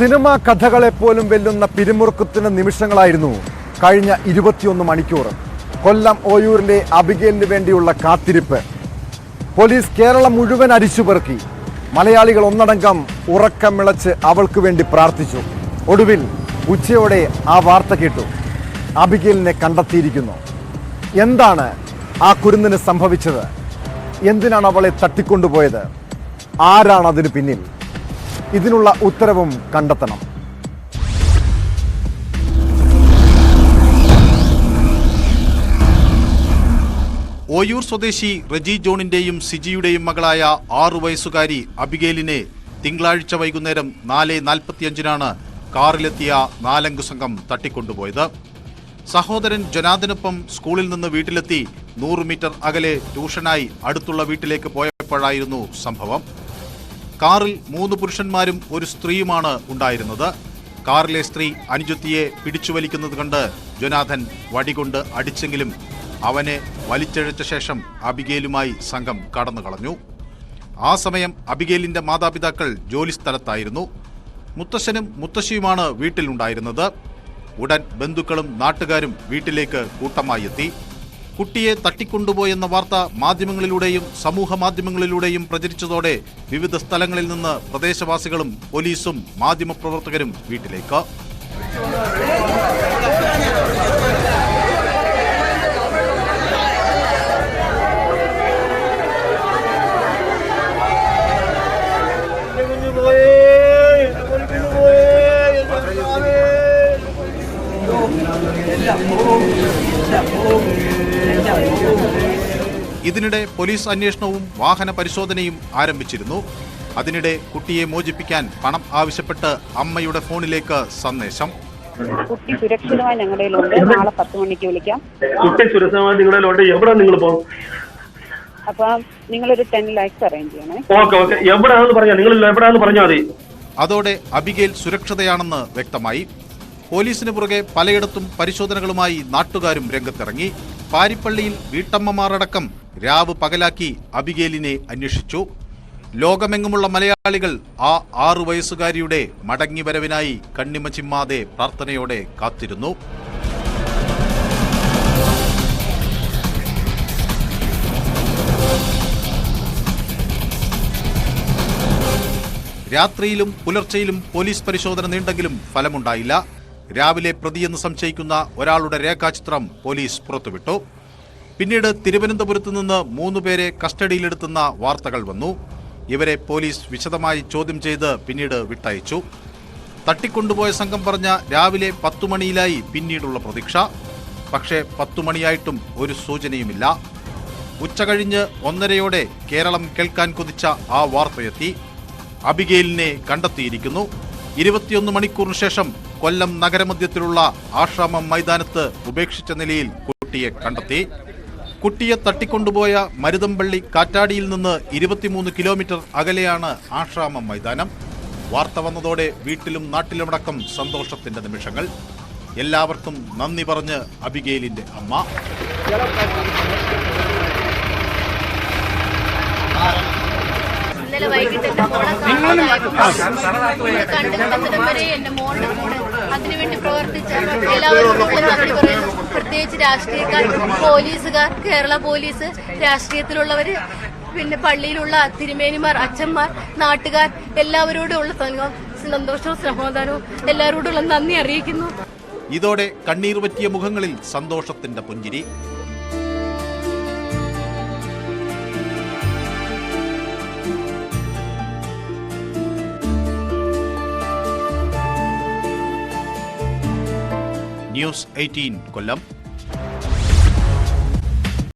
Cinema കഥകളെപ്പോലും വെല്ലുന്ന പിരിമുറുക്കത്തിന്റെ നിമിഷങ്ങളായിരുന്നു കഴിഞ്ഞ ഇരുപത്തിയൊന്ന് മണിക്കൂർ. കൊല്ലം ഓയൂരിലെ അബിഗേലിന് വേണ്ടിയുള്ള കാത്തിരിപ്പ്. പോലീസ് കേരളം മുഴുവൻ അരിച്ചുപെറുക്കി. മലയാളികൾ ഒന്നടങ്കം ഉറക്കം ഉറക്കമിളച്ച് അവൾക്ക് വേണ്ടി പ്രാർത്ഥിച്ചു. ഒടുവിൽ ഉച്ചയോടെ ആ വാർത്ത കേട്ടു. അബിഗേലിനെ കണ്ടെത്തിയിരിക്കുന്നു. എന്താണ് ആ കുരുന്നിന് സംഭവിച്ചത്? എന്തിനാണ് അവളെ തട്ടിക്കൊണ്ടുപോയത്? ആരാണ് അതിന് പിന്നിൽ? ഇതിനുള്ള ഉത്തരവും കണ്ടെത്തണം. ഓയൂർ സ്വദേശി റജി ജോണിന്റെയും സിജിയുടെയും മകളായ ആറു വയസ്സുകാരി അബിഗേലിനെ തിങ്കളാഴ്ച വൈകുന്നേരം നാല് നാൽപ്പത്തിയഞ്ചിനാണ് കാറിലെത്തിയ നാലംഗ സംഘം തട്ടിക്കൊണ്ടുപോയത്. സഹോദരൻ ജനാദിനൊപ്പം സ്കൂളിൽ നിന്ന് വീട്ടിലെത്തി നൂറ് മീറ്റർ അകലെ ട്യൂഷനായി അടുത്തുള്ള വീട്ടിലേക്ക് പോയപ്പോഴായിരുന്നു സംഭവം. കാറിൽ മൂന്ന് പുരുഷന്മാരും ഒരു സ്ത്രീയുമാണ് ഉണ്ടായിരുന്നത്. കാറിലെ സ്ത്രീ അനുജത്തിയെ പിടിച്ചുവലിക്കുന്നത് കണ്ട് ജൊനാഥൻ വടികൊണ്ട് അടിച്ചെങ്കിലും അവനെ വലിച്ചഴച്ച ശേഷം അബിഗേലുമായി സംഘം കടന്നു കളഞ്ഞു ആ സമയം അബിഗേലിന്റെ മാതാപിതാക്കൾ ജോലി സ്ഥലത്തായിരുന്നു. മുത്തശ്ശനും മുത്തശ്ശിയുമാണ് വീട്ടിലുണ്ടായിരുന്നത്. ഉടൻ ബന്ധുക്കളും നാട്ടുകാരും വീട്ടിലേക്ക് കൂട്ടമായി എത്തി. കുട്ടിയെ തട്ടിക്കൊണ്ടുപോയെന്ന വാർത്ത മാധ്യമങ്ങളിലൂടെയും സമൂഹ മാധ്യമങ്ങളിലൂടെയും പ്രചരിച്ചതോടെ വിവിധ സ്ഥലങ്ങളിൽ നിന്ന് പ്രദേശവാസികളും പോലീസും മാധ്യമപ്രവർത്തകരും വീട്ടിലേക്ക്. ഇതിനിടെ പോലീസ് അന്വേഷണവും വാഹന പരിശോധനയും ആരംഭിച്ചിരുന്നു. അതിനിടെ കുട്ടിയെ മോചിപ്പിക്കാൻ പണം ആവശ്യപ്പെട്ട് അമ്മയുടെ ഫോണിലേക്ക് സന്ദേശം. കുട്ടി സുരക്ഷിതമായി ഞങ്ങളുടെ നാളെ പത്ത് മണിക്ക് വിളിക്കാം. കുട്ടി സുരക്ഷിതമായി നിങ്ങളുടെ എവിടെ നിങ്ങൾ പോകും അപ്പം നിങ്ങളൊരു ടെൻ ലാക്സ് അറേഞ്ച് ചെയ്യണേ. Okay okay. എവിടെയാണെന്ന് പറഞ്ഞാൽ നിങ്ങൾ എവിടെയാണെന്ന് പറഞ്ഞാൽ മതി. അതോടെ അബിഗേൽ സുരക്ഷിതയാണെന്ന് വ്യക്തമായി. പോലീസിന് പുറകെ പലയിടത്തും പരിശോധനകളുമായി നാട്ടുകാരും രംഗത്തിറങ്ങി. പാരിപ്പള്ളിയിൽ വീട്ടമ്മമാരടക്കം രാവ് പകലാക്കി അബിഗേലിനെ അന്വേഷിച്ചു. ലോകമെങ്ങുമുള്ള മലയാളികൾ ആ ആറു വയസ്സുകാരിയുടെ മടങ്ങിവരവിനായി കണ്ണിമ ചിമ്മാതെ പ്രാർത്ഥനയോടെ കാത്തിരുന്നു. രാത്രിയിലും പുലർച്ചെയിലും പോലീസ് പരിശോധന നീണ്ടെങ്കിലും ഫലമുണ്ടായില്ല. രാവിലെ പ്രതിയെന്ന് സംശയിക്കുന്ന ഒരാളുടെ രേഖാചിത്രം പോലീസ് പുറത്തുവിട്ടു. പിന്നീട് തിരുവനന്തപുരത്ത് നിന്ന് മൂന്നുപേരെ കസ്റ്റഡിയിലെടുത്തുന്ന വാർത്തകൾ വന്നു. ഇവരെ പോലീസ് വിശദമായി ചോദ്യം ചെയ്ത് പിന്നീട് വിട്ടയച്ചു. തട്ടിക്കൊണ്ടുപോയ സംഘം പറഞ്ഞ രാവിലെ പത്തു മണിയിലായി പിന്നീടുള്ള പ്രതീക്ഷ. പക്ഷേ പത്തു മണിയായിട്ടും ഒരു സൂചനയുമില്ല. ഉച്ചകഴിഞ്ഞ് ഒന്നരയോടെ കേരളം കേൾക്കാൻ കൊതിച്ച ആ വാർത്തയെത്തി. അബിഗെയിലിനെ കണ്ടെത്തിയിരിക്കുന്നു. ഇരുപത്തിയൊന്ന് മണിക്കൂറിന് ശേഷം കൊല്ലം നഗരമധ്യത്തിലുള്ള ആശ്രാമം മൈതാനത്ത് ഉപേക്ഷിച്ച നിലയിൽ കുട്ടിയെ കണ്ടെത്തി. കുട്ടിയെ തട്ടിക്കൊണ്ടുപോയ മരുതമ്പള്ളി കാറ്റാടിയിൽ നിന്ന് ഇരുപത്തിമൂന്ന് കിലോമീറ്റർ അകലെയാണ് ആശ്രാമം മൈതാനം. വാർത്ത വന്നതോടെ വീട്ടിലും നാട്ടിലുമടക്കം സന്തോഷത്തിന്റെ നിമിഷങ്ങൾ. എല്ലാവർക്കും നന്ദി പറഞ്ഞ് അബിഗെയിലിന്റെ അമ്മ. ഇന്നലെ വൈകിട്ട് എന്റെ മോളെ വരെ എന്റെ മോളുടെ കൂടെ അതിനുവേണ്ടി പ്രവർത്തിച്ച നന്ദി പറയുന്നു പ്രത്യേകിച്ച് രാഷ്ട്രീയക്കാർ പോലീസുകാർ കേരള പോലീസ് രാഷ്ട്രീയത്തിലുള്ളവര് പിന്നെ പള്ളിയിലുള്ള തിരുമേനിമാർ അച്ഛന്മാർ നാട്ടുകാർ എല്ലാവരോടും ഉള്ള സന്തോഷവും സമാധാനവും എല്ലാവരോടുള്ള നന്ദി അറിയിക്കുന്നു ഇതോടെ കണ്ണീർ പറ്റിയ മുഖങ്ങളിൽ സന്തോഷത്തിന്റെ പുഞ്ചിരി ന്യൂസ് എയ്റ്റീൻ കൊല്ലം.